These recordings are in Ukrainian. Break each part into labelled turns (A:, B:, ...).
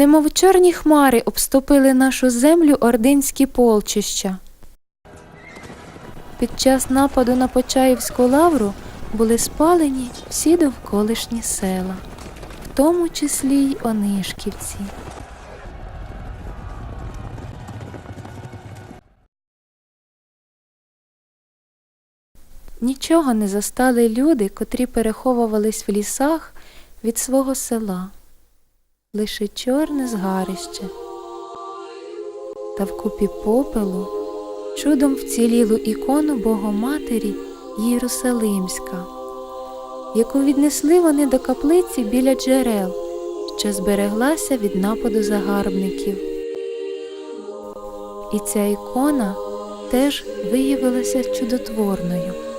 A: Немов чорні хмари обступили нашу землю ординські полчища. Під час нападу на Почаївську лавру були спалені всі довколишні села, в тому числі й Онишківці. Нічого не застали люди, котрі переховувались в лісах від свого села, лише чорне згарище. Та вкупі попелу чудом вцілілу ікону Богоматері Єрусалимська, яку віднесли вони до каплиці біля джерел, що збереглася від нападу загарбників. І ця ікона теж виявилася чудотворною.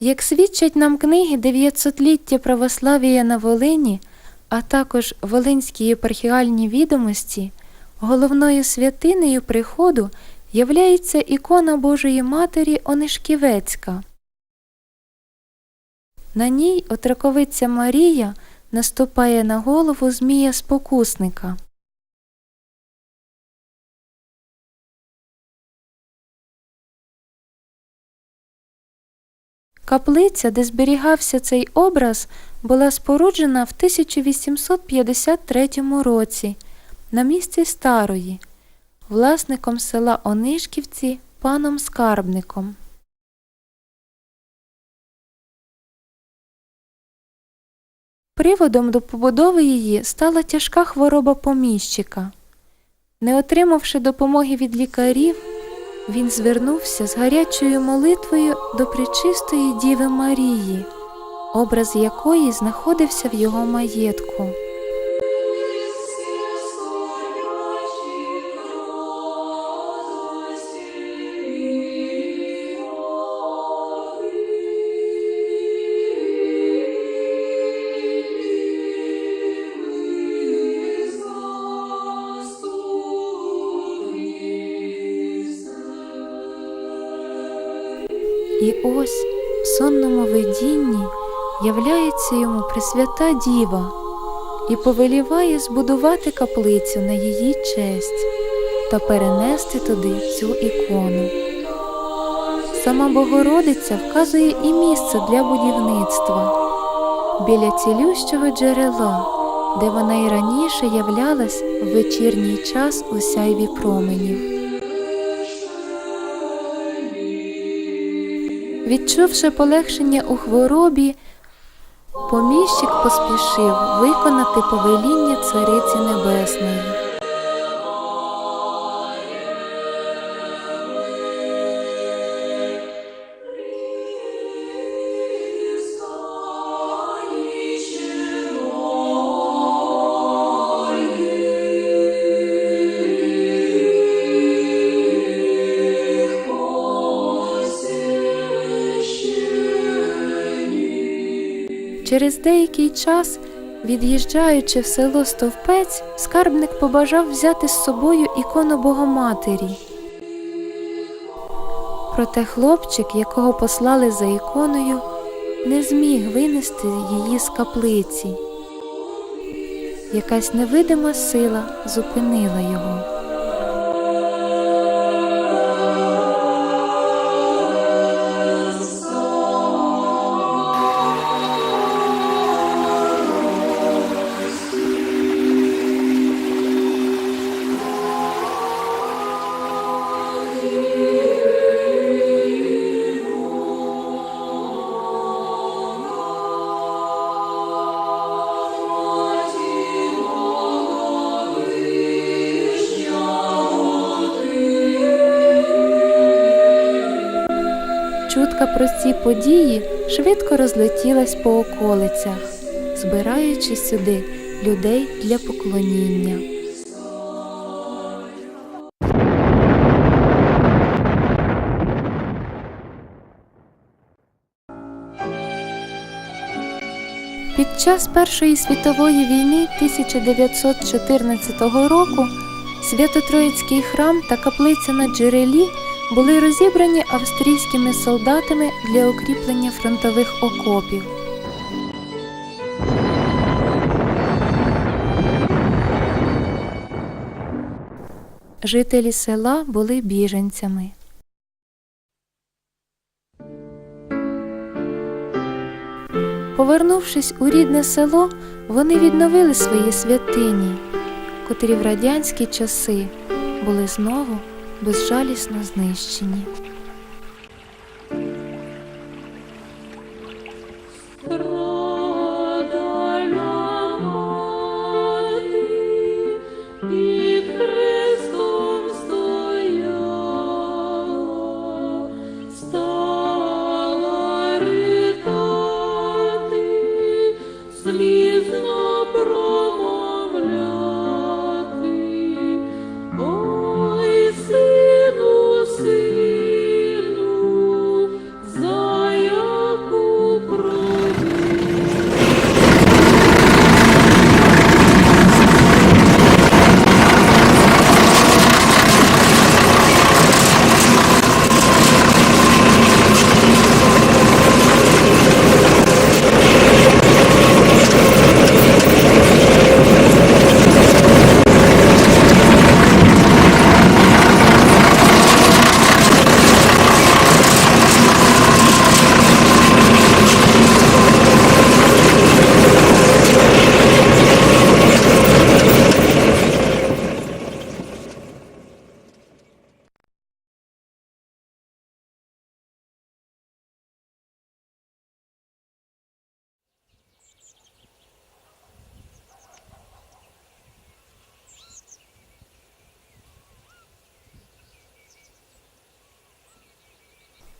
A: Як свідчать нам книги «900-ліття православія на Волині, а також Волинські єпархіальні відомості, головною святинею приходу являється ікона Божої Матері Онишківецька. На ній отраковиця Марія наступає на голову Змія Спокусника. Каплиця, де зберігався цей образ, була споруджена в 1853 році на місці старої, власником села Онишківці паном Скарбником. Приводом до побудови її стала тяжка хвороба поміщика. Не отримавши допомоги від лікарів, він звернувся з гарячою молитвою до Пречистої Діви Марії, образ якої знаходився в його маєтку. Ось в сонному видінні являється йому Пресвята Діва і повеліває збудувати каплицю на її честь та перенести туди цю ікону. Сама Богородиця вказує і місце для будівництва біля цілющого джерела, де вона й раніше являлась в вечірній час у сяйві променів. Відчувши полегшення у хворобі, поміщик поспішив виконати повеління Цариці Небесної. Через деякий час, від'їжджаючи в село Стовпець, скарбник побажав взяти з собою ікону Богоматері. Проте хлопчик, якого послали за іконою, не зміг винести її з каплиці. Якась невидима сила зупинила його. Чутка про ці події швидко розлетілась по околицях, збираючи сюди людей для поклоніння. Під час Першої світової війни 1914 року Свято-Троїцький храм та каплиця на джерелі були розібрані австрійськими солдатами для укріплення фронтових окопів. Жителі села були біженцями. Повернувшись у рідне село, вони відновили свої святині, котрі в радянські часи були знову безжалісно знищені.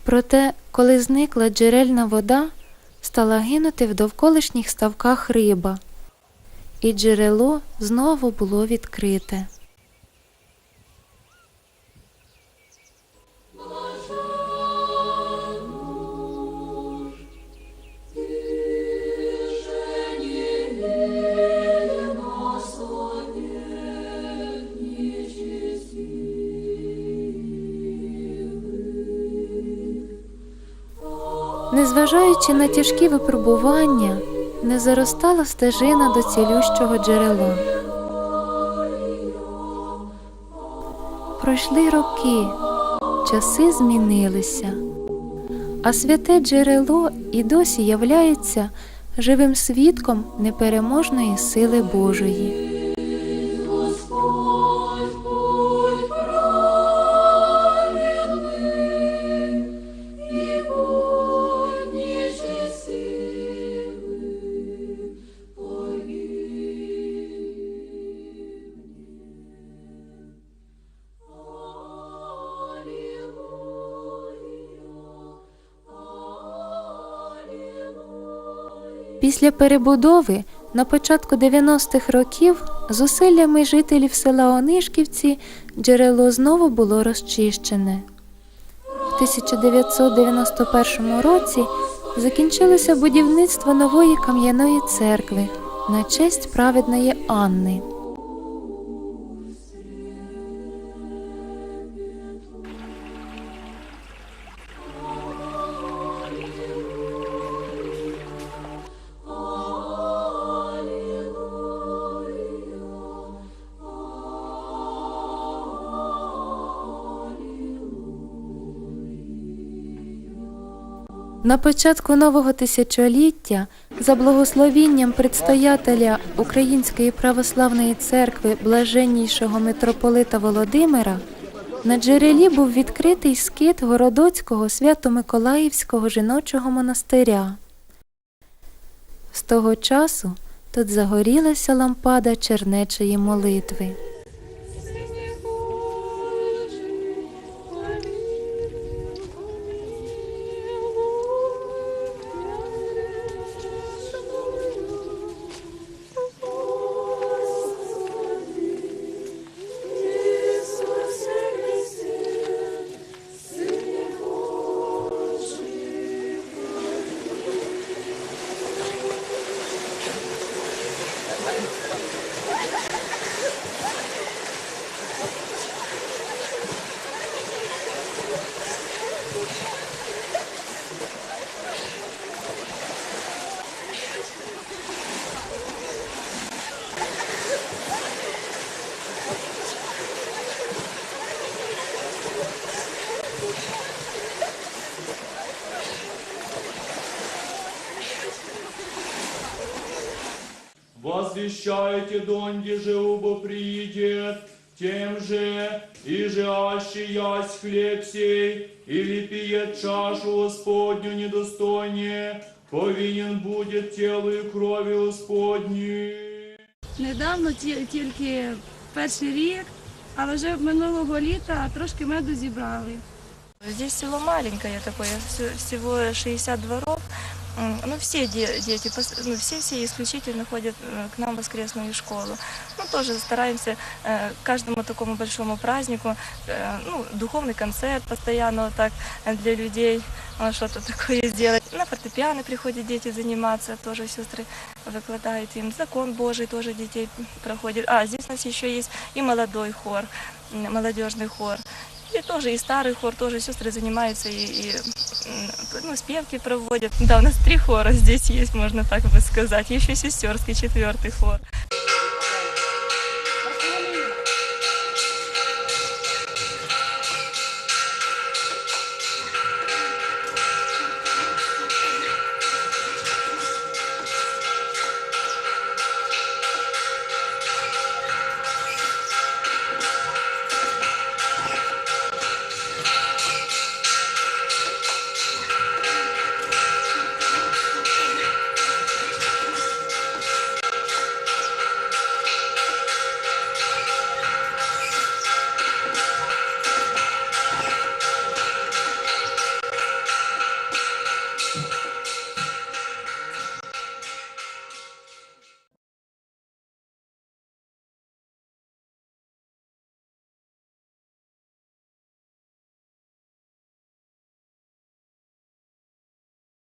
A: Проте, коли зникла джерельна вода, стала гинути в довколишніх ставках риба, і джерело знову було відкрите. Незважаючи на тяжкі випробування, не заростала стежина до цілющого джерела. Пройшли роки, часи змінилися, а святе джерело і досі являється живим свідком непереможної сили Божої. Після перебудови на початку 90-х років зусиллями жителів села Онишківці джерело знову було розчищене. В 1991 році закінчилося будівництво нової кам'яної церкви на честь праведної Анни. На початку нового тисячоліття, за благословінням предстоятеля Української православної церкви блаженнішого митрополита Володимира, на джерелі був відкритий скит Городоцького Свято-Миколаївського жіночого монастиря. З того часу тут загорілася лампада чернечої молитви.
B: Возвещайте донде же убо приидет, тем же, и же аще ясь хлеб сей, или пиет чашу Господню недостойнее, повинен будет телу и крови Господней.
C: Недавно тільки перший рік, але вже минулого літа трошки меду зібрали.
D: Здесь село маленькое такое, всего 60 дворов М, Ну, все де- дети, пос- ну, все-все исключительно ходят э, к нам в воскресную школу. Ну, тоже стараемся э, каждому такому большому празднику, э, ну, духовный концерт постоянно вот так э, для людей, э, что-то такое сделать. На фортепиано приходят дети заниматься, тоже сестры выкладывают им. Закон Божий тоже детей проходит. А, здесь у нас еще есть и молодой хор, м, молодежный хор. И тоже и старый хор, тоже сестры занимаются и, и, м, ну, спевки проводят. Да, у нас три хора здесь есть, можно так бы сказать. Еще сестерский четвертый хор.